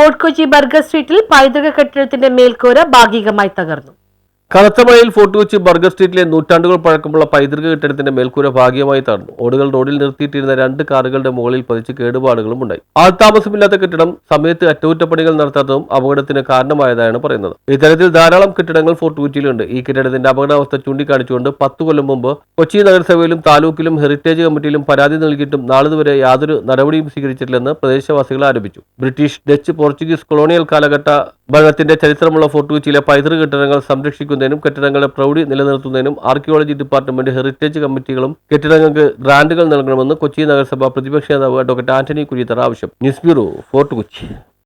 Fort Kochi burger സ്ട്രീറ്റിൽ പൈതൃക കെട്ടിടത്തിന്റെ മേൽക്കൂര ഭാഗികമായി തകർന്നു. കനത്തമഴയിൽ ഫോർട്ട് കൊച്ചി ബർഗർ സ്ട്രീറ്റിലെ നൂറ്റാണ്ടുകൾ പഴക്കമുള്ള പൈതൃക കെട്ടിടത്തിന്റെ മേൽക്കൂര ഭാഗ്യമായി തകർന്നു. ഓടുകൾ റോഡിൽ നിർത്തിയിട്ടിരുന്ന രണ്ട് കാറുകളുടെ മുകളിൽ പതിച്ച് കേടുപാടുകളും ഉണ്ടായി. ആൾതാമസമില്ലാത്ത കെട്ടിടം സമയത്ത് അറ്റകുറ്റപ്പണികൾ നടത്താത്തതും അപകടത്തിന് കാരണമായതാണ് പറയുന്നത്. ഇത്തരത്തിൽ ധാരാളം കെട്ടിടങ്ങൾ ഫോർട്ട് കൊച്ചിയിലുണ്ട്. ഈ കെട്ടിടത്തിന്റെ അപകടാവസ്ഥ ചൂണ്ടിക്കാണിച്ചുകൊണ്ട് പത്തു കൊല്ലം മുമ്പ് കൊച്ചി നഗരസഭയിലും താലൂക്കിലും ഹെറിറ്റേജ് കമ്മിറ്റിയിലും പരാതി നൽകിയിട്ടും നാളിതുവരെ യാതൊരു നടപടിയും സ്വീകരിച്ചിട്ടില്ലെന്ന് പ്രദേശവാസികൾ ആരോപിച്ചു. ബ്രിട്ടീഷ് ഡച്ച് പോർച്ചുഗീസ് കൊളോണിയൽ കാലഘട്ട ഭരണത്തിന്റെ ചരിത്രമുള്ള ഫോർട്ട് കൊച്ചിയിലെ പൈതൃക കെട്ടിടങ്ങൾ സംരക്ഷിക്കുന്നതിനും കെട്ടിടങ്ങളുടെ പ്രൗഢി നിലനിർത്തുന്നതിനും ആർക്കിയോളജി ഡിപ്പാർട്ട്മെന്റ് ഹെറിറ്റേജ് കമ്മിറ്റികളും കെട്ടിടങ്ങൾക്ക് ഗ്രാന്റുകൾ നൽകണമെന്ന് കൊച്ചി നഗരസഭ പ്രതിപക്ഷ നേതാവ് അഡ്വക്കേറ്റ് ആന്റണി കുര്യത്തറ ആവശ്യം. News bureau fort Kochi.